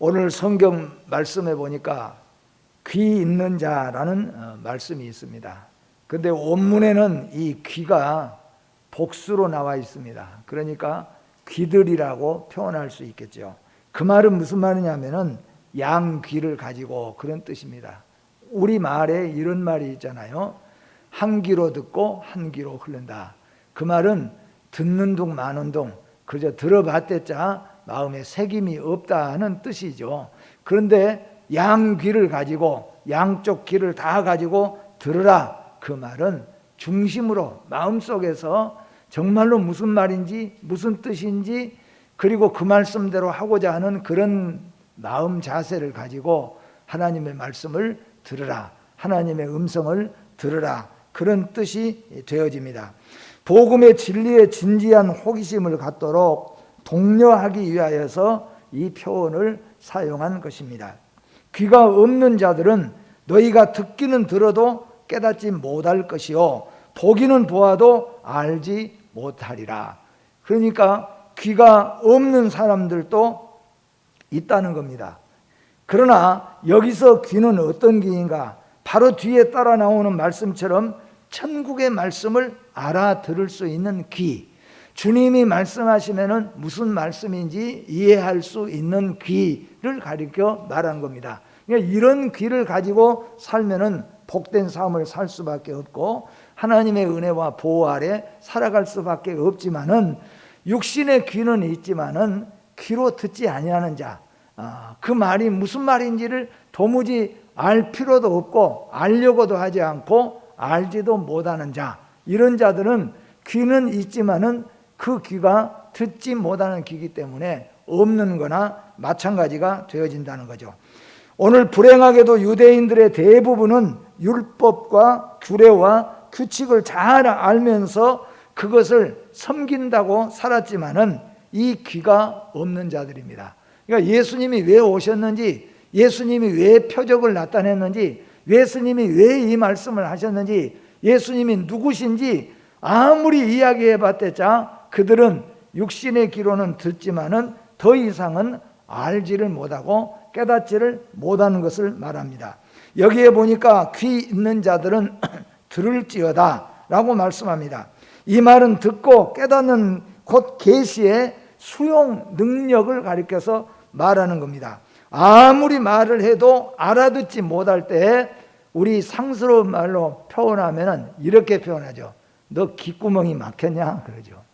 오늘 성경 말씀에 보니까 귀 있는 자라는 어, 말씀이 있습니다. 근데 원문에는 이 귀가 복수로 나와 있습니다. 그러니까 귀들이라고 표현할 수 있겠죠. 그 말은 무슨 말이냐면은 양 귀를 가지고 그런 뜻입니다. 우리 말에 이런 말이 있잖아요. 한 귀로 듣고 한 귀로 흐른다. 그 말은 듣는 둥 마는 둥 그저 들어봤댔자 마음에 새김이 없다 하는 뜻이죠. 그런데 양귀를 가지고 양쪽 귀를 다 가지고 들으라. 그 말은 중심으로 마음속에서 정말로 무슨 말인지 무슨 뜻인지 그리고 그 말씀대로 하고자 하는 그런 마음 자세를 가지고 하나님의 말씀을 들으라. 하나님의 음성을 들으라. 그런 뜻이 되어집니다. 복음의 진리에 진지한 호기심을 갖도록 독려하기 위하여서 이 표현을 사용한 것입니다. 귀가 없는 자들은 너희가 듣기는 들어도 깨닫지 못할 것이요 보기는 보아도 알지 못하리라. 그러니까 귀가 없는 사람들도 있다는 겁니다. 그러나 여기서 귀는 어떤 귀인가? 바로 뒤에 따라 나오는 말씀처럼 천국의 말씀을 알아들을 수 있는 귀. 주님이 말씀하시면은 무슨 말씀인지 이해할 수 있는 귀를 가리켜 말한 겁니다. 그러니까 이런 귀를 가지고 살면은 복된 삶을 살 수밖에 없고 하나님의 은혜와 보호 아래 살아갈 수밖에 없지만은 육신의 귀는 있지만은 귀로 듣지 아니하는 자. 아, 그 말이 무슨 말인지를 도무지 알 필요도 없고 알려고도 하지 않고 알지도 못하는 자. 이런 자들은 귀는 있지만은 그 귀가 듣지 못하는 귀이기 때문에 없는 거나 마찬가지가 되어진다는 거죠. 오늘 불행하게도 유대인들의 대부분은 율법과 규례와 규칙을 잘 알면서 그것을 섬긴다고 살았지만은 이 귀가 없는 자들입니다. 그러니까 예수님이 왜 오셨는지, 예수님이 왜 표적을 나타냈는지, 예수님이 왜 이 말씀을 하셨는지, 예수님이 누구신지 아무리 이야기해 봤대자 그들은 육신의 귀로는 듣지만은 더 이상은 알지를 못하고 깨닫지를 못하는 것을 말합니다. 여기에 보니까 귀 있는 자들은 들을지어다 라고 말씀합니다. 이 말은 듣고 깨닫는 곧 계시의 수용 능력을 가리켜서 말하는 겁니다. 아무리 말을 해도 알아듣지 못할 때 우리 상스러운 말로 표현하면 이렇게 표현하죠. 너 귓구멍이 막혔냐? 그러죠.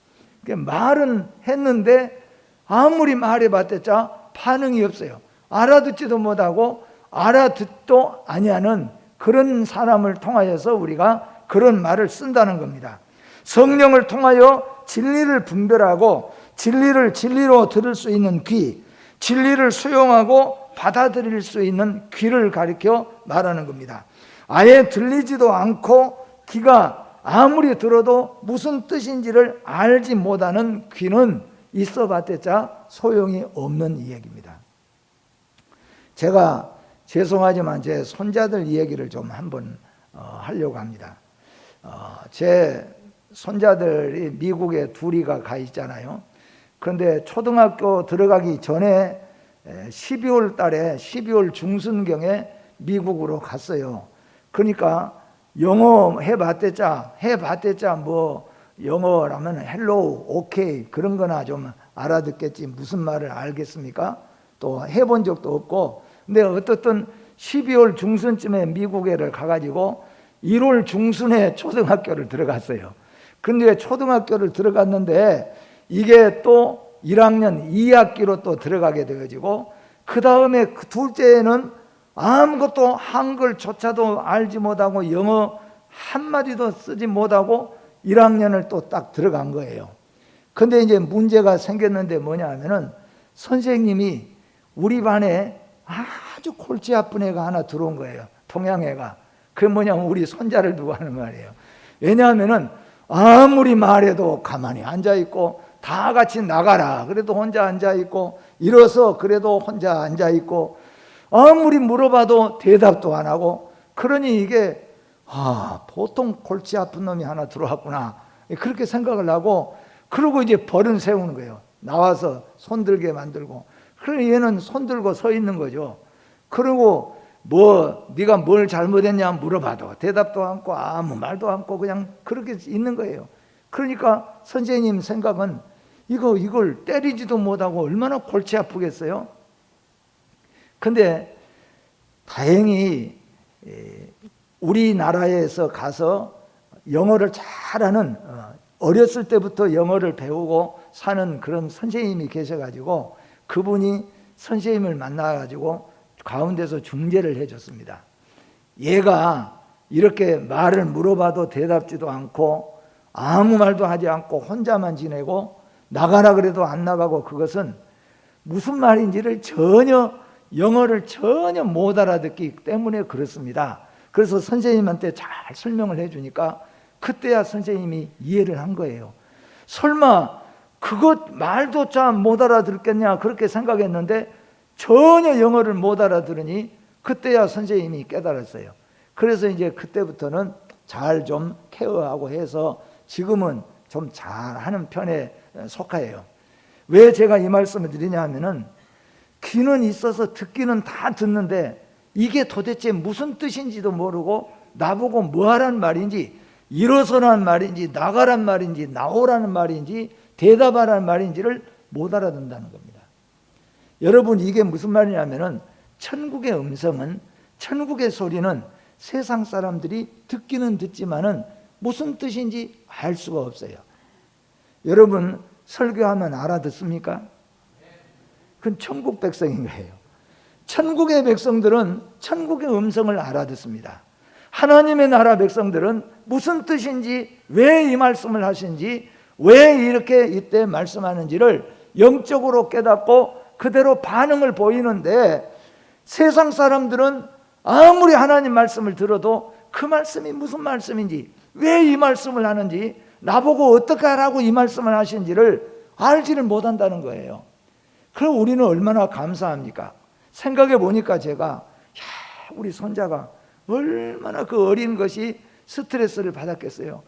말은 했는데 아무리 말해봤자 반응이 없어요. 알아듣지도 못하고 알아듣도 아니하는 그런 사람을 통하여서 우리가 그런 말을 쓴다는 겁니다. 성령을 통하여 진리를 분별하고 진리를 진리로 들을 수 있는 귀, 진리를 수용하고 받아들일 수 있는 귀를 가리켜 말하는 겁니다. 아예 들리지도 않고 귀가 아무리 들어도 무슨 뜻인지를 알지 못하는 귀는 있어 봤자 소용이 없는 이야기입니다. 제가 죄송하지만 제 손자들 이야기를 좀 한번 어, 하려고 합니다. 어, 제 손자들이 미국에 둘이가 가 있잖아요. 그런데 초등학교 들어가기 전에 12월 달에 12월 중순경에 미국으로 갔어요. 그러니까 영어 해봤대자 해봤대자 뭐 영어라면 헬로우 오케이 그런 거나 좀 알아듣겠지 무슨 말을 알겠습니까? 또 해본 적도 없고 근데 어떻든 12월 중순쯤에 미국에를 가가지고 1월 중순에 초등학교를 들어갔어요. 근데 초등학교를 들어갔는데 이게 또 1학년 2학기로 또 들어가게 되어지고 그 다음에 그 둘째는 아무것도 한글조차도 알지 못하고 영어 한마디도 쓰지 못하고 1학년을 또 딱 들어간 거예요. 근데 이제 문제가 생겼는데 뭐냐 하면은 선생님이 우리 반에 아주 골치 아픈 애가 하나 들어온 거예요. 동양애가. 그게 뭐냐면 우리 손자를 두고 하는 말이에요. 왜냐하면은 아무리 말해도 가만히 앉아 있고 다 같이 나가라. 그래도 혼자 앉아 있고 일어서 그래도 혼자 앉아 있고 아무리 물어봐도 대답도 안 하고 그러니 이게 아 보통 골치 아픈 놈이 하나 들어왔구나 그렇게 생각을 하고 그러고 이제 벌은 세우는 거예요. 나와서 손들게 만들고 그래 얘는 손 들고 서 있는 거죠. 그리고 뭐 네가 뭘 잘못했냐 물어봐도 대답도 않고 아무 말도 않고 그냥 그렇게 있는 거예요. 그러니까 선생님 생각은 이거 이걸 때리지도 못하고 얼마나 골치 아프겠어요. 근데 다행히 에, 우리나라에서 가서 영어를 잘하는 어, 어렸을 때부터 영어를 배우고 사는 그런 선생님이 계셔가지고 그분이 선생님을 만나가지고 가운데서 중재를 해줬습니다. 얘가 이렇게 말을 물어봐도 대답지도 않고 아무 말도 하지 않고 혼자만 지내고 나가라 그래도 안 나가고 그것은 무슨 말인지를 전혀 영어를 전혀 못 알아듣기 때문에 그렇습니다. 그래서 선생님한테 잘 설명을 해주니까 그때야 선생님이 이해를 한 거예요. 설마 그것 말도 참 못 알아듣겠냐 그렇게 생각했는데 전혀 영어를 못 알아들으니 그때야 선생님이 깨달았어요. 그래서 이제 그때부터는 잘 좀 케어하고 해서 지금은 좀 잘하는 편에 속하여요. 왜 제가 이 말씀을 드리냐 하면은 귀는 있어서 듣기는 다 듣는데 이게 도대체 무슨 뜻인지도 모르고 나보고 뭐 하라는 말인지 일어서라는 말인지 나가란 말인지 나오라는 말인지 대답하라는 말인지를 못 알아듣는다는 겁니다. 여러분 이게 무슨 말이냐면은 천국의 음성은 천국의 소리는 세상 사람들이 듣기는 듣지만은 무슨 뜻인지 알 수가 없어요. 여러분 설교하면 알아듣습니까? 그건 천국 백성인 거예요. 천국의 백성들은 천국의 음성을 알아듣습니다. 하나님의 나라 백성들은 무슨 뜻인지 왜 이 말씀을 하신지 왜 이렇게 이때 말씀하는지를 영적으로 깨닫고 그대로 반응을 보이는데 세상 사람들은 아무리 하나님 말씀을 들어도 그 말씀이 무슨 말씀인지 왜 이 말씀을 하는지 나보고 어떻게 하라고 이 말씀을 하신지를 알지를 못한다는 거예요. 그럼 우리는 얼마나 감사합니까? 생각해 보니까 제가 야, 우리 손자가 얼마나 그 어린 것이 스트레스를 받았겠어요.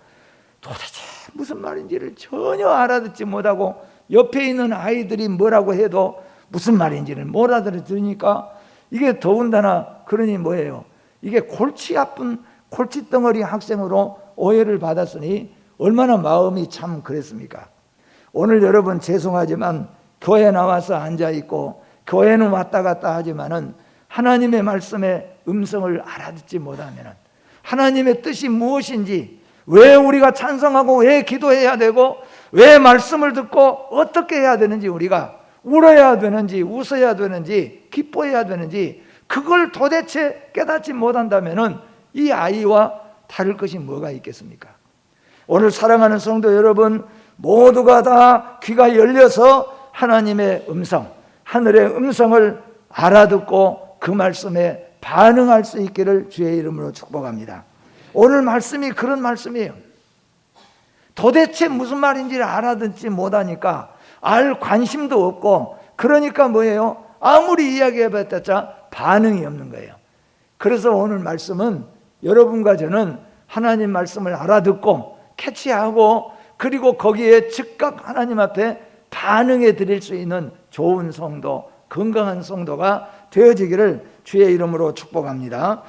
도대체 무슨 말인지를 전혀 알아듣지 못하고 옆에 있는 아이들이 뭐라고 해도 무슨 말인지를 못 알아들으니까 이게 더군다나 그러니 뭐예요? 이게 골치 아픈 골치 덩어리 학생으로 오해를 받았으니 얼마나 마음이 참 그랬습니까? 오늘 여러분 죄송하지만 교회 나와서 앉아 있고 교회는 왔다 갔다 하지만은 하나님의 말씀의 음성을 알아듣지 못하면은 하나님의 뜻이 무엇인지 왜 우리가 찬성하고 왜 기도해야 되고 왜 말씀을 듣고 어떻게 해야 되는지 우리가 울어야 되는지 웃어야 되는지 기뻐해야 되는지 그걸 도대체 깨닫지 못한다면은 이 아이와 다를 것이 뭐가 있겠습니까? 오늘 사랑하는 성도 여러분 모두가 다 귀가 열려서 하나님의 음성, 하늘의 음성을 알아듣고 그 말씀에 반응할 수 있기를 주의 이름으로 축복합니다. 오늘 말씀이 그런 말씀이에요. 도대체 무슨 말인지를 알아듣지 못하니까 알 관심도 없고 그러니까 뭐예요? 아무리 이야기해봤자 반응이 없는 거예요. 그래서 오늘 말씀은 여러분과 저는 하나님 말씀을 알아듣고 캐치하고 그리고 거기에 즉각 하나님 앞에 반응해 드릴 수 있는 좋은 성도, 건강한 성도가 되어지기를 주의 이름으로 축복합니다.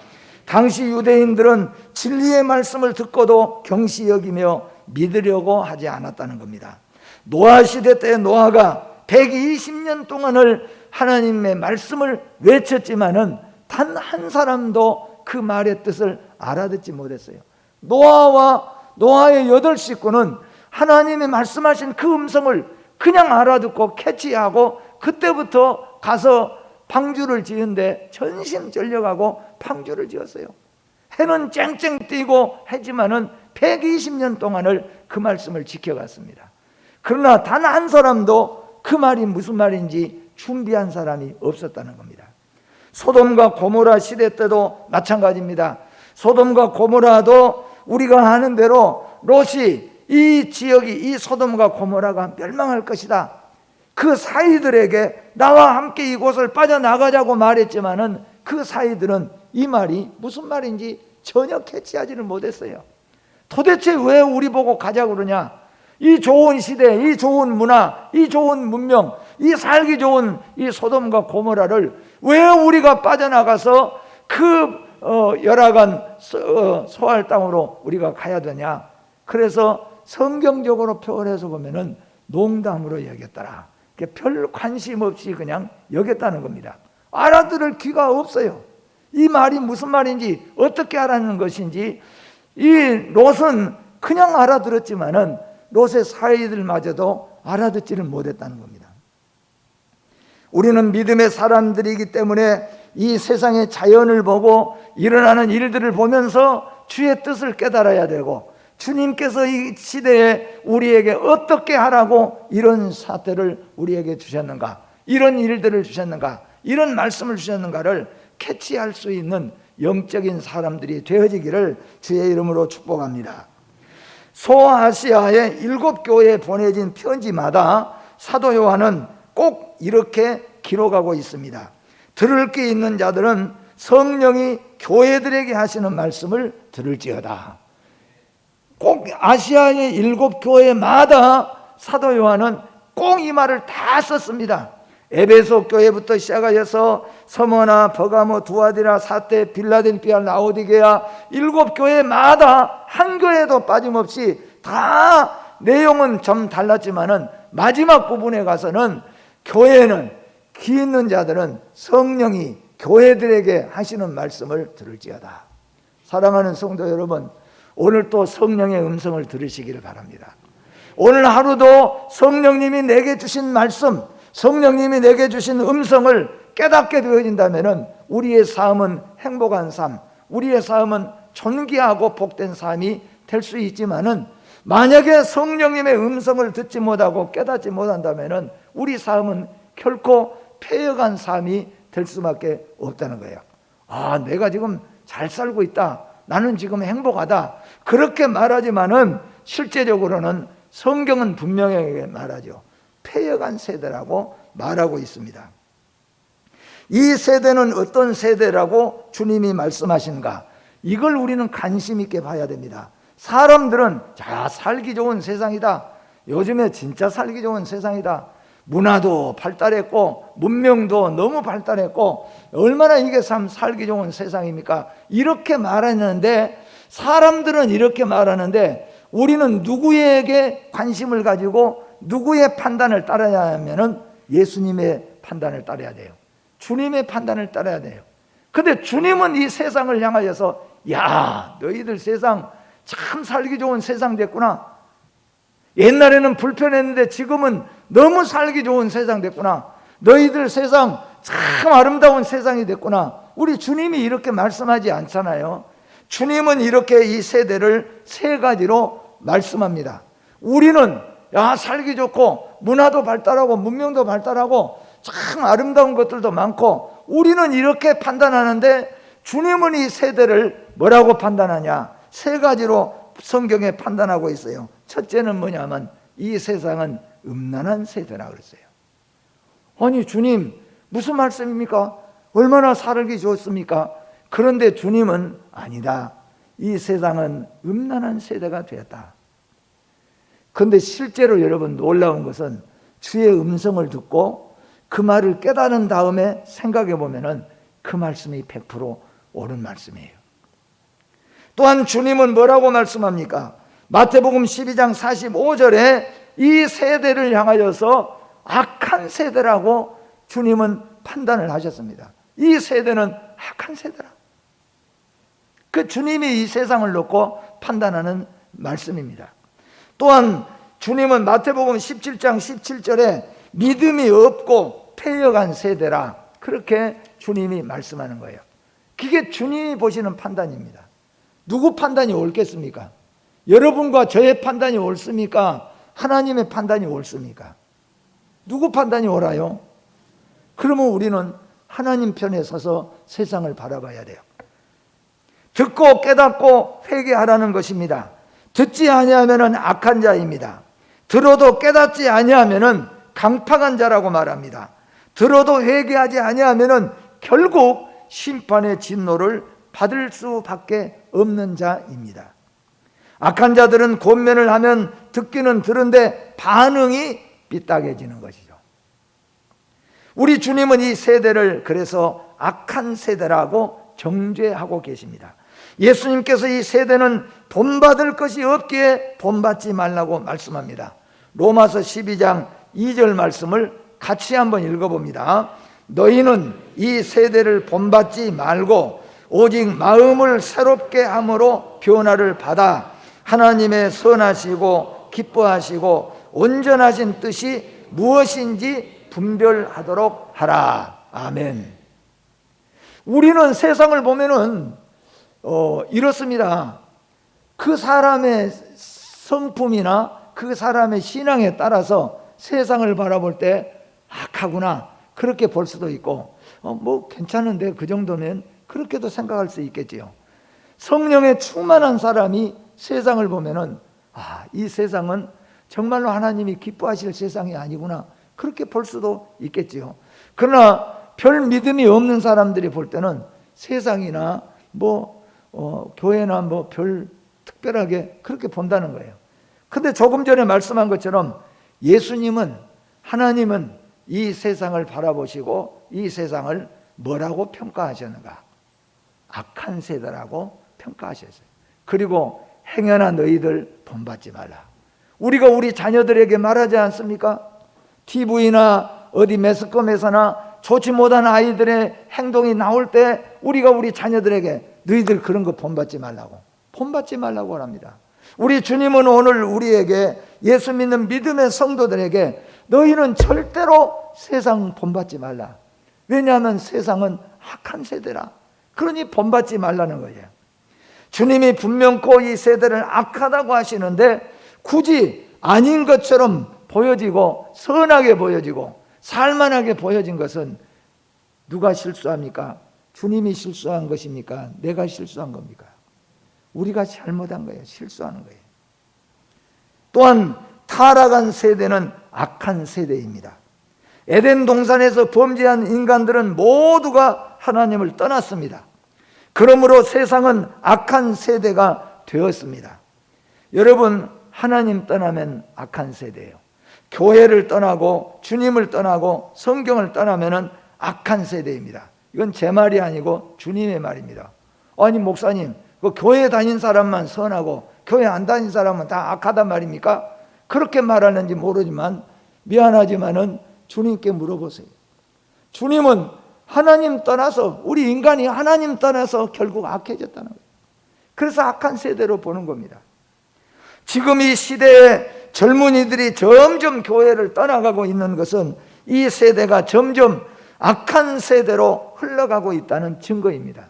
당시 유대인들은 진리의 말씀을 듣고도 경시 여기며 믿으려고 하지 않았다는 겁니다. 노아 시대 때 노아가 120년 동안을 하나님의 말씀을 외쳤지만은 단 한 사람도 그 말의 뜻을 알아듣지 못했어요. 노아와 노아의 여덟 식구는 하나님의 말씀하신 그 음성을 그냥 알아듣고 캐치하고 그때부터 가서 방주를 지은데 전심 전력하고 방주를 지었어요. 해는 쨍쨍 뜨고 했지만은 120년 동안을 그 말씀을 지켜갔습니다. 그러나 단 한 사람도 그 말이 무슨 말인지 준비한 사람이 없었다는 겁니다. 소돔과 고모라 시대 때도 마찬가지입니다. 소돔과 고모라도 우리가 아는 대로 롯이 이 지역이 이 소돔과 고모라가 멸망할 것이다. 그 사이들에게 나와 함께 이곳을 빠져나가자고 말했지만은 그 사이들은 이 말이 무슨 말인지 전혀 캐치하지를 못했어요. 도대체 왜 우리 보고 가자 그러냐? 이 좋은 시대, 이 좋은 문화, 이 좋은 문명, 이 살기 좋은 이 소돔과 고모라를 왜 우리가 빠져나가서 그 어, 열악한 소- 어, 소할 땅으로 우리가 가야 되냐? 그래서 성경적으로 표현해서 보면은 농담으로 여겼더라. 별 관심 없이 그냥 여겼다는 겁니다. 알아들을 귀가 없어요. 이 말이 무슨 말인지 어떻게 알아는 것인지 이 롯은 그냥 알아들었지만은 롯의 사이들마저도 알아듣지를 못했다는 겁니다. 우리는 믿음의 사람들이기 때문에 이 세상의 자연을 보고 일어나는 일들을 보면서 주의 뜻을 깨달아야 되고 주님께서 이 시대에 우리에게 어떻게 하라고 이런 사태를 우리에게 주셨는가 이런 일들을 주셨는가 이런 말씀을 주셨는가를 캐치할 수 있는 영적인 사람들이 되어지기를 주의 이름으로 축복합니다. 소아시아의 일곱 교회에 보내진 편지마다 사도 요한은 꼭 이렇게 기록하고 있습니다. 들을 게 있는 자들은 성령이 교회들에게 하시는 말씀을 들을지어다. 꼭 아시아의 일곱 교회마다 사도 요한은 꼭 이 말을 다 썼습니다. 에베소 교회부터 시작하여서 서머나 버가모 두아디라 사테 빌라델피아 라오디게아 일곱 교회마다 한 교회도 빠짐없이 다 내용은 좀 달랐지만은 마지막 부분에 가서는 교회는 귀 있는 자들은 성령이 교회들에게 하시는 말씀을 들을지어다. 사랑하는 성도 여러분, 오늘 또 성령의 음성을 들으시기를 바랍니다. 오늘 하루도 성령님이 내게 주신 말씀, 성령님이 내게 주신 음성을 깨닫게 되어진다면 우리의 삶은 행복한 삶, 우리의 삶은 존귀하고 복된 삶이 될 수 있지만은 만약에 성령님의 음성을 듣지 못하고 깨닫지 못한다면 우리 삶은 결코 폐역한 삶이 될 수밖에 없다는 거예요. 아, 내가 지금 잘 살고 있다. 나는 지금 행복하다. 그렇게 말하지만은 실제적으로는 성경은 분명하게 말하죠. 폐역한 세대라고 말하고 있습니다. 이 세대는 어떤 세대라고 주님이 말씀하신가? 이걸 우리는 관심 있게 봐야 됩니다. 사람들은 자, 살기 좋은 세상이다. 요즘에 진짜 살기 좋은 세상이다. 문화도 발달했고 문명도 너무 발달했고 얼마나 이게 참 살기 좋은 세상입니까? 이렇게 말하는데 사람들은 이렇게 말하는데 우리는 누구에게 관심을 가지고 누구의 판단을 따라야 하면은 예수님의 판단을 따라야 돼요. 주님의 판단을 따라야 돼요. 근데 주님은 이 세상을 향하여서 야, 너희들 세상 참 살기 좋은 세상 됐구나. 옛날에는 불편했는데 지금은 너무 살기 좋은 세상 됐구나. 너희들 세상 참 아름다운 세상이 됐구나. 우리 주님이 이렇게 말씀하지 않잖아요. 주님은 이렇게 이 세대를 세 가지로 말씀합니다. 우리는 야 살기 좋고 문화도 발달하고 문명도 발달하고 참 아름다운 것들도 많고 우리는 이렇게 판단하는데 주님은 이 세대를 뭐라고 판단하냐? 세 가지로 성경에 판단하고 있어요. 첫째는 뭐냐면 이 세상은 음란한 세대라 그랬어요. 아니 주님 무슨 말씀입니까? 얼마나 살기 좋습니까? 그런데 주님은 아니다. 이 세상은 음란한 세대가 되었다. 그런데 실제로 여러분 놀라운 것은 주의 음성을 듣고 그 말을 깨달은 다음에 생각해 보면은 그 말씀이 100% 옳은 말씀이에요. 또한 주님은 뭐라고 말씀합니까? 마태복음 12장 45절에 이 세대를 향하여서 악한 세대라고 주님은 판단을 하셨습니다. 이 세대는 악한 세대라. 그 주님이 이 세상을 놓고 판단하는 말씀입니다. 또한 주님은 마태복음 17장 17절에 믿음이 없고 폐역한 세대라 그렇게 주님이 말씀하는 거예요. 그게 주님이 보시는 판단입니다. 누구 판단이 옳겠습니까? 여러분과 저의 판단이 옳습니까? 하나님의 판단이 옳습니까? 누구 판단이 옳아요? 그러면 우리는 하나님 편에 서서 세상을 바라봐야 돼요. 듣고 깨닫고 회개하라는 것입니다. 듣지 아니하면은 악한 자입니다. 들어도 깨닫지 아니하면은 강팍한 자라고 말합니다. 들어도 회개하지 아니하면은 결국 심판의 진노를 받을 수밖에 없는 자입니다. 악한 자들은 권면을 하면 듣기는 들은데 반응이 삐딱해지는 것이죠. 우리 주님은 이 세대를 그래서 악한 세대라고 정죄하고 계십니다. 예수님께서 이 세대는 본받을 것이 없기에 본받지 말라고 말씀합니다. 로마서 12장 2절 말씀을 같이 한번 읽어봅니다. 너희는 이 세대를 본받지 말고 오직 마음을 새롭게 함으로 변화를 받아 하나님의 선하시고 기뻐하시고 온전하신 뜻이 무엇인지 분별하도록 하라. 아멘. 우리는 세상을 보면은 어, 이렇습니다. 그 사람의 성품이나 그 사람의 신앙에 따라서 세상을 바라볼 때 악하구나 그렇게 볼 수도 있고 어, 뭐 괜찮은데 그 정도면 그렇게도 생각할 수 있겠지요. 성령에 충만한 사람이 세상을 보면은 아, 이 세상은 정말로 하나님이 기뻐하실 세상이 아니구나 그렇게 볼 수도 있겠지요. 그러나 별 믿음이 없는 사람들이 볼 때는 세상이나 뭐 어, 교회나 뭐 별 특별하게 그렇게 본다는 거예요. 근데 조금 전에 말씀한 것처럼 예수님은 하나님은 이 세상을 바라보시고 이 세상을 뭐라고 평가하셨는가? 악한 세대라고 평가하셨어요. 그리고 행여나 너희들 본받지 말라. 우리가 우리 자녀들에게 말하지 않습니까? TV나 어디 매스컴에서나 좋지 못한 아이들의 행동이 나올 때 우리가 우리 자녀들에게 너희들 그런 거 본받지 말라고 본받지 말라고 합니다. 우리 주님은 오늘 우리에게 예수 믿는 믿음의 성도들에게 너희는 절대로 세상 본받지 말라. 왜냐하면 세상은 악한 세대라. 그러니 본받지 말라는 거예요. 주님이 분명코 이 세대를 악하다고 하시는데 굳이 아닌 것처럼 보여지고 선하게 보여지고 살만하게 보여진 것은 누가 실수합니까? 주님이 실수한 것입니까? 내가 실수한 겁니까? 우리가 잘못한 거예요. 실수하는 거예요. 또한 타락한 세대는 악한 세대입니다. 에덴 동산에서 범죄한 인간들은 모두가 하나님을 떠났습니다. 그러므로 세상은 악한 세대가 되었습니다. 여러분, 하나님 떠나면 악한 세대예요. 교회를 떠나고 주님을 떠나고 성경을 떠나면은 악한 세대입니다. 이건 제 말이 아니고 주님의 말입니다. 아니 목사님, 그 교회 다닌 사람만 선하고 교회 안 다닌 사람은 다 악하단 말입니까? 그렇게 말하는지 모르지만 미안하지만은 주님께 물어보세요. 주님은 하나님 떠나서 우리 인간이 하나님 떠나서 결국 악해졌다는 거예요. 그래서 악한 세대로 보는 겁니다. 지금 이 시대에 젊은이들이 점점 교회를 떠나가고 있는 것은 이 세대가 점점 악한 세대로 흘러가고 있다는 증거입니다.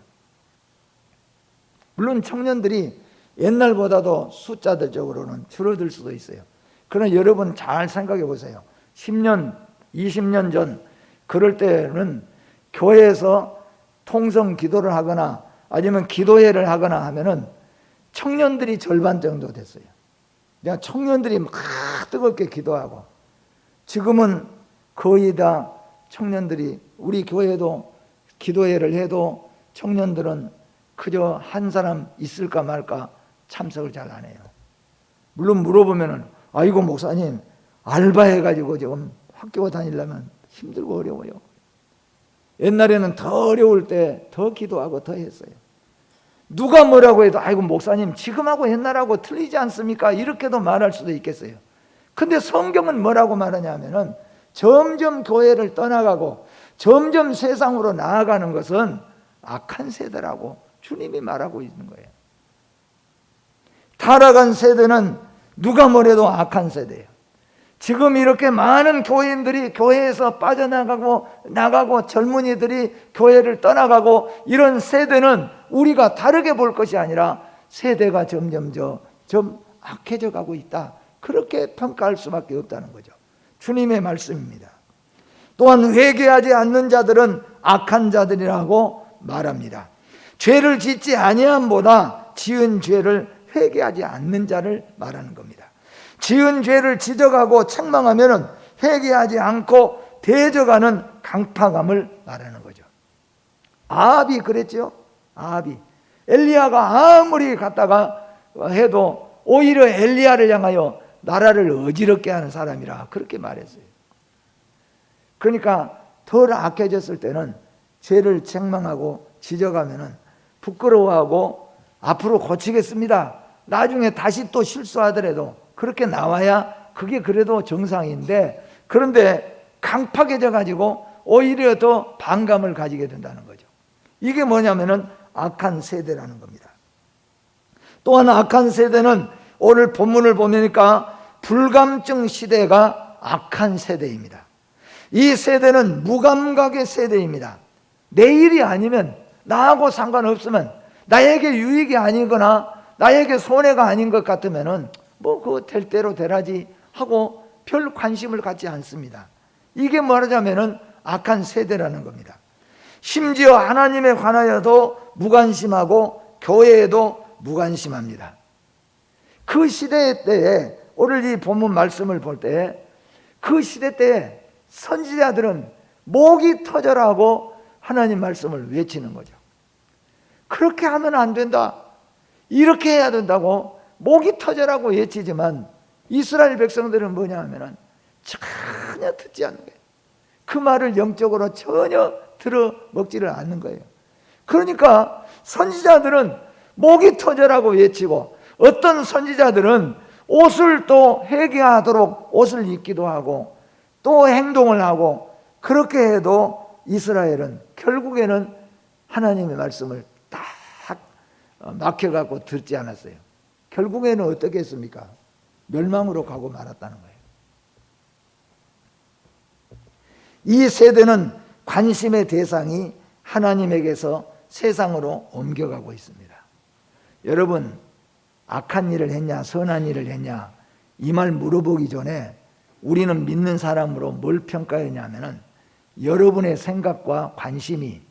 물론 청년들이 옛날보다도 숫자들적으로는 줄어들 수도 있어요. 그러나 여러분 잘 생각해 보세요. 10년, 20년 전 그럴 때는 교회에서 통성 기도를 하거나 아니면 기도회를 하거나 하면은 청년들이 절반 정도 됐어요. 내가 청년들이 막 뜨겁게 기도하고 지금은 거의 다 청년들이 우리 교회도 기도회를 해도 청년들은 그저 한 사람 있을까 말까 참석을 잘 안 해요. 물론 물어보면은 아이고 목사님 알바해 가지고 지금 학교 다니려면 힘들고 어려워요. 옛날에는 더 어려울 때 더 기도하고 더 했어요. 누가 뭐라고 해도 아이고 목사님 지금하고 옛날하고 틀리지 않습니까? 이렇게도 말할 수도 있겠어요. 근데 성경은 뭐라고 말하냐면은 점점 교회를 떠나가고 점점 세상으로 나아가는 것은 악한 세대라고 주님이 말하고 있는 거예요. 타락한 세대는 누가 뭐래도 악한 세대예요. 지금 이렇게 많은 교인들이 교회에서 빠져나가고 나가고 젊은이들이 교회를 떠나가고 이런 세대는 우리가 다르게 볼 것이 아니라 세대가 점점 좀 악해져 가고 있다. 그렇게 평가할 수밖에 없다는 거죠. 주님의 말씀입니다. 또한 회개하지 않는 자들은 악한 자들이라고 말합니다. 죄를 짓지 아니함보다 지은 죄를 회개하지 않는 자를 말하는 겁니다. 지은 죄를 지적하고 책망하면 회개하지 않고 대적하는 강파감을 말하는 거죠. 아합이 그랬죠. 아합이 엘리야가 아무리 갔다가 해도 오히려 엘리야를 향하여 나라를 어지럽게 하는 사람이라 그렇게 말했어요. 그러니까 덜 악해졌을 때는 죄를 책망하고 지적하면은 부끄러워하고 앞으로 고치겠습니다. 나중에 다시 또 실수하더라도 그렇게 나와야 그게 그래도 정상인데 그런데 강팍해져 가지고 오히려 더 반감을 가지게 된다는 거죠. 이게 뭐냐면은 악한 세대라는 겁니다. 또 하나 악한 세대는 오늘 본문을 보니까 불감증 시대가 악한 세대입니다. 이 세대는 무감각의 세대입니다. 내 일이 아니면 나하고 상관없으면 나에게 유익이 아니거나 나에게 손해가 아닌 것 같으면은 뭐 그거 될 대로 되라지 하고 별 관심을 갖지 않습니다. 이게 말하자면은 악한 세대라는 겁니다. 심지어 하나님에 관하여도 무관심하고 교회에도 무관심합니다. 그 시대 때에 오늘 이 본문 말씀을 볼 때 그 시대 때에 선지자들은 목이 터져라고 하나님 말씀을 외치는 거죠. 그렇게 하면 안 된다. 이렇게 해야 된다고 목이 터져라고 외치지만 이스라엘 백성들은 뭐냐 하면은 전혀 듣지 않는 거예요. 그 말을 영적으로 전혀 들어 먹지를 않는 거예요. 그러니까 선지자들은 목이 터져라고 외치고 어떤 선지자들은 옷을 또 회개하도록 옷을 입기도 하고 또 행동을 하고 그렇게 해도 이스라엘은 결국에는 하나님의 말씀을 딱 막혀갖고 듣지 않았어요. 결국에는 어떻게 했습니까? 멸망으로 가고 말았다는 거예요. 이 세대는 관심의 대상이 하나님에게서 세상으로 옮겨가고 있습니다. 여러분, 악한 일을 했냐, 선한 일을 했냐, 이 말 물어보기 전에 우리는 믿는 사람으로 뭘 평가했냐면은 여러분의 생각과 관심이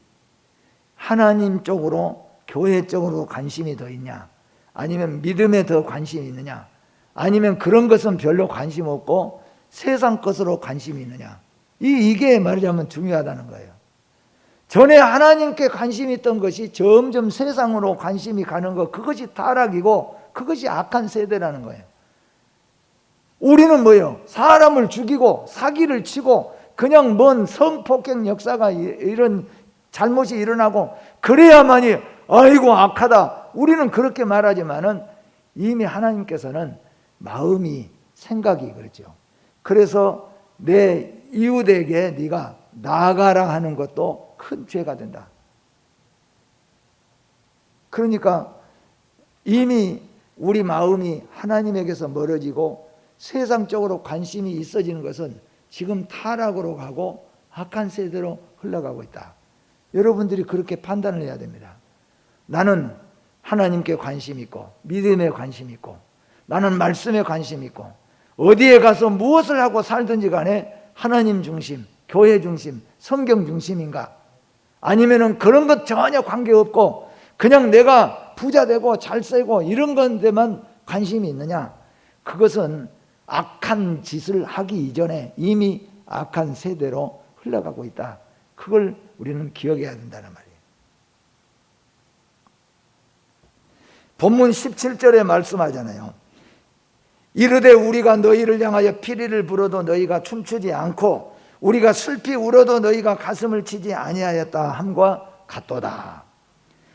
하나님 쪽으로, 교회 쪽으로 관심이 더 있냐, 아니면 믿음에 더 관심이 있느냐, 아니면 그런 것은 별로 관심 없고 세상 것으로 관심이 있느냐. 이, 이게 말하자면 중요하다는 거예요. 전에 하나님께 관심이 있던 것이 점점 세상으로 관심이 가는 것, 그것이 타락이고 그것이 악한 세대라는 거예요. 우리는 뭐예요? 사람을 죽이고 사기를 치고 그냥 먼 성폭행 역사가 이런 잘못이 일어나고 그래야만이 아이고 악하다. 우리는 그렇게 말하지만은 이미 하나님께서는 마음이 생각이 그렇죠. 그래서 내 이웃에게 네가 나가라 하는 것도 큰 죄가 된다. 그러니까 이미 우리 마음이 하나님에게서 멀어지고 세상적으로 관심이 있어지는 것은 지금 타락으로 가고 악한 세대로 흘러가고 있다. 여러분들이 그렇게 판단을 해야 됩니다. 나는 하나님께 관심 있고 믿음에 관심 있고 나는 말씀에 관심 있고 어디에 가서 무엇을 하고 살든지 간에 하나님 중심, 교회 중심, 성경 중심인가? 아니면은 그런 것 전혀 관계없고 그냥 내가 부자 되고 잘 살고 이런 건데만 관심이 있느냐? 그것은 악한 짓을 하기 이전에 이미 악한 세대로 흘러가고 있다. 그걸 우리는 기억해야 된다는 말이에요. 본문 17절에 말씀하잖아요. 이르되 우리가 너희를 향하여 피리를 불어도 너희가 춤추지 않고 우리가 슬피 울어도 너희가 가슴을 치지 아니하였다 함과 같도다.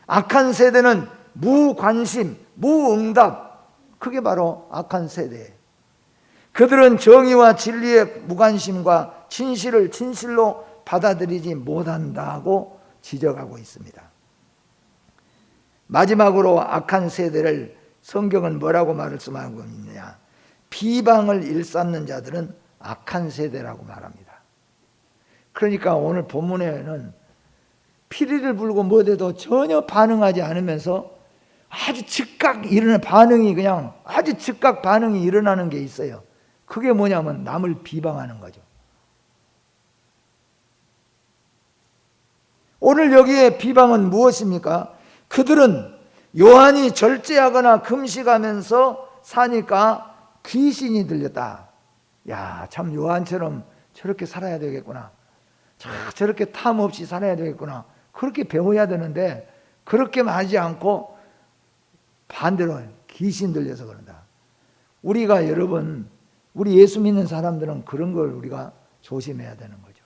악한 세대는 무관심, 무응답. 그게 바로 악한 세대. 그들은 정의와 진리의 무관심과 진실을 진실로 받아들이지 못한다고 지적하고 있습니다. 마지막으로 악한 세대를 성경은 뭐라고 말씀하고 있느냐? 비방을 일삼는 자들은 악한 세대라고 말합니다. 그러니까 오늘 본문에는 피리를 불고 뭐돼도 전혀 반응하지 않으면서 아주 즉각 일어나는 반응이 그냥 아주 즉각 반응이 일어나는 게 있어요. 그게 뭐냐면 남을 비방하는 거죠. 오늘 여기에 비방은 무엇입니까? 그들은 요한이 절제하거나 금식하면서 사니까 귀신이 들렸다. 야, 참 요한처럼 저렇게 살아야 되겠구나. 자, 저렇게 탐 없이 살아야 되겠구나. 그렇게 배워야 되는데 그렇게 하지 않고 반대로 귀신 들려서 그런다. 우리가 여러분 우리 예수 믿는 사람들은 그런 걸 우리가 조심해야 되는 거죠.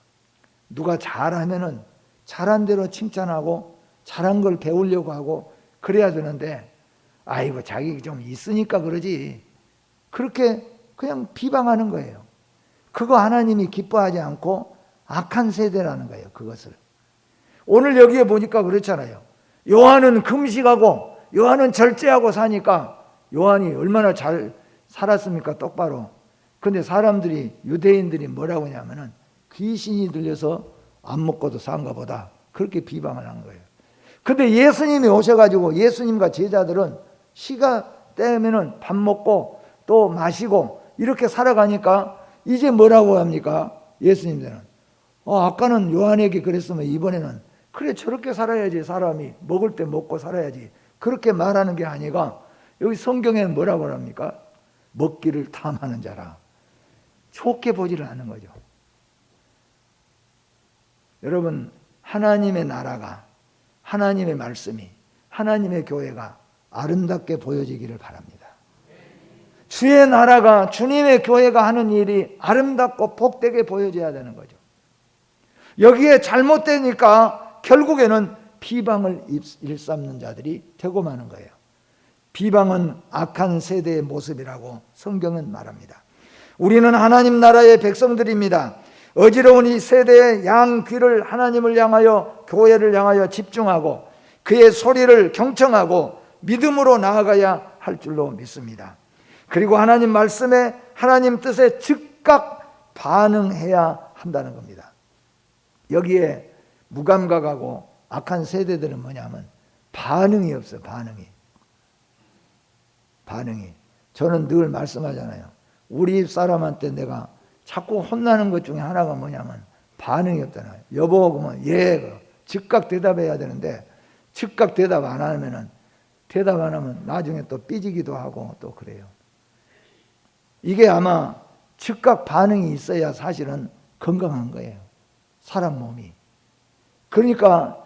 누가 잘하면은 잘한 대로 칭찬하고 잘한 걸 배우려고 하고 그래야 되는데 아이고 자기 좀 있으니까 그러지 그렇게 그냥 비방하는 거예요. 그거 하나님이 기뻐하지 않고 악한 세대라는 거예요. 그것을 오늘 여기에 보니까 그렇잖아요. 요한은 금식하고 요한은 절제하고 사니까 요한이 얼마나 잘 살았습니까? 똑바로. 근데 사람들이 유대인들이 뭐라고 하냐면은 귀신이 들려서 안 먹고도 산가 보다. 그렇게 비방을 한 거예요. 근데 예수님이 오셔가지고 예수님과 제자들은 시가 때면은 밥 먹고 또 마시고 이렇게 살아가니까 이제 뭐라고 합니까? 예수님들은. 어, 아까는 요한에게 그랬으면 이번에는 그래 저렇게 살아야지 사람이 먹을 때 먹고 살아야지 그렇게 말하는 게 아니라 여기 성경에는 뭐라고 합니까? 먹기를 탐하는 자라 좋게 보지를 않는 거죠. 여러분 하나님의 나라가 하나님의 말씀이 하나님의 교회가 아름답게 보여지기를 바랍니다. 주의 나라가 주님의 교회가 하는 일이 아름답고 복되게 보여져야 되는 거죠. 여기에 잘못되니까 결국에는 비방을 일삼는 자들이 되고 마는 거예요. 비방은 악한 세대의 모습이라고 성경은 말합니다. 우리는 하나님 나라의 백성들입니다. 어지러운 이 세대의 양 귀를 하나님을 향하여 교회를 향하여 집중하고 그의 소리를 경청하고 믿음으로 나아가야 할 줄로 믿습니다. 그리고 하나님 말씀에 하나님 뜻에 즉각 반응해야 한다는 겁니다. 여기에 무감각하고 악한 세대들은 뭐냐면 반응이 없어 반응이 반응이 저는 늘 말씀하잖아요. 우리 집 사람한테 내가 자꾸 혼나는 것 중에 하나가 뭐냐면 반응이 없잖아요. 여보 그러면 예 즉각 대답해야 되는데 즉각 대답 안 하면은 대답 안 하면 나중에 또 삐지기도 하고 또 그래요. 이게 아마 즉각 반응이 있어야 사실은 건강한 거예요. 사람 몸이. 그러니까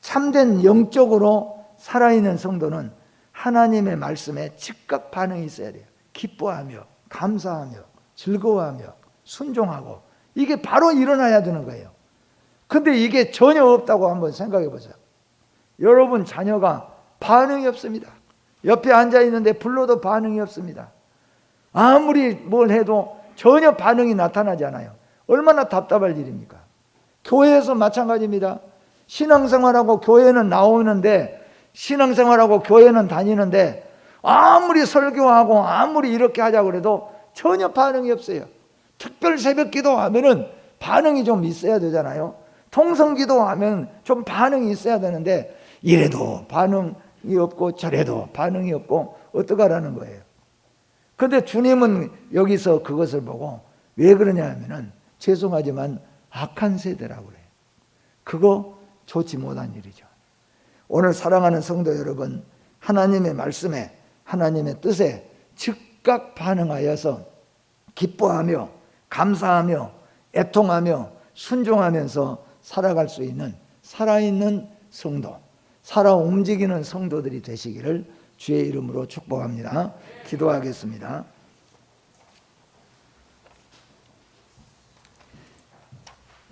참된 영적으로 살아있는 성도는 하나님의 말씀에 즉각 반응이 있어야 돼요. 기뻐하며, 감사하며, 즐거워하며, 순종하고. 이게 바로 일어나야 되는 거예요. 근데 이게 전혀 없다고 한번 생각해 보세요. 여러분 자녀가 반응이 없습니다. 옆에 앉아 있는데 불러도 반응이 없습니다. 아무리 뭘 해도 전혀 반응이 나타나지 않아요. 얼마나 답답할 일입니까? 교회에서 마찬가지입니다. 신앙생활하고 교회는 나오는데 신앙생활하고 교회는 다니는데 아무리 설교하고 아무리 이렇게 하자 그래도 전혀 반응이 없어요. 특별 새벽 기도하면은 반응이 좀 있어야 되잖아요. 통성 기도하면 좀 반응이 있어야 되는데 이래도 반응이 없고 저래도 반응이 없고 어떡하라는 거예요. 근데 주님은 여기서 그것을 보고 왜 그러냐 하면은 죄송하지만 악한 세대라고 그래요. 그거 좋지 못한 일이죠. 오늘 사랑하는 성도 여러분, 하나님의 말씀에, 하나님의 뜻에 즉각 반응하여서 기뻐하며, 감사하며, 애통하며, 순종하면서 살아갈 수 있는 살아있는 성도, 살아 움직이는 성도들이 되시기를 주의 이름으로 축복합니다. 기도하겠습니다.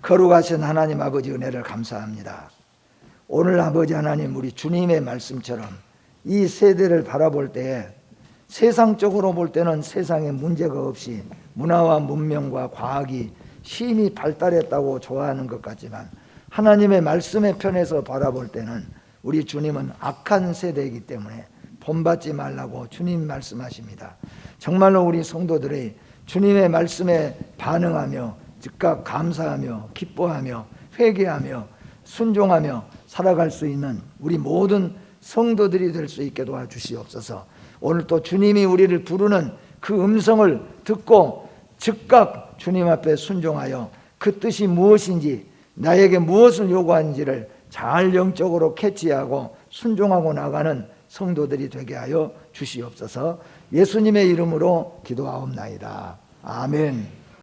거룩하신 하나님 아버지 은혜를 감사합니다. 오늘 아버지 하나님 우리 주님의 말씀처럼 이 세대를 바라볼 때 세상적으로 볼 때는 세상에 문제가 없이 문화와 문명과 과학이 심히 발달했다고 좋아하는 것 같지만 하나님의 말씀의 편에서 바라볼 때는 우리 주님은 악한 세대이기 때문에 본받지 말라고 주님 말씀하십니다. 정말로 우리 성도들이 주님의 말씀에 반응하며 즉각 감사하며 기뻐하며 회개하며 순종하며 살아갈 수 있는 우리 모든 성도들이 될 수 있게 도와주시옵소서. 오늘 또 주님이 우리를 부르는 그 음성을 듣고 즉각 주님 앞에 순종하여 그 뜻이 무엇인지 나에게 무엇을 요구하는지를 잘 영적으로 캐치하고 순종하고 나가는 성도들이 되게 하여 주시옵소서. 예수님의 이름으로 기도하옵나이다. 아멘.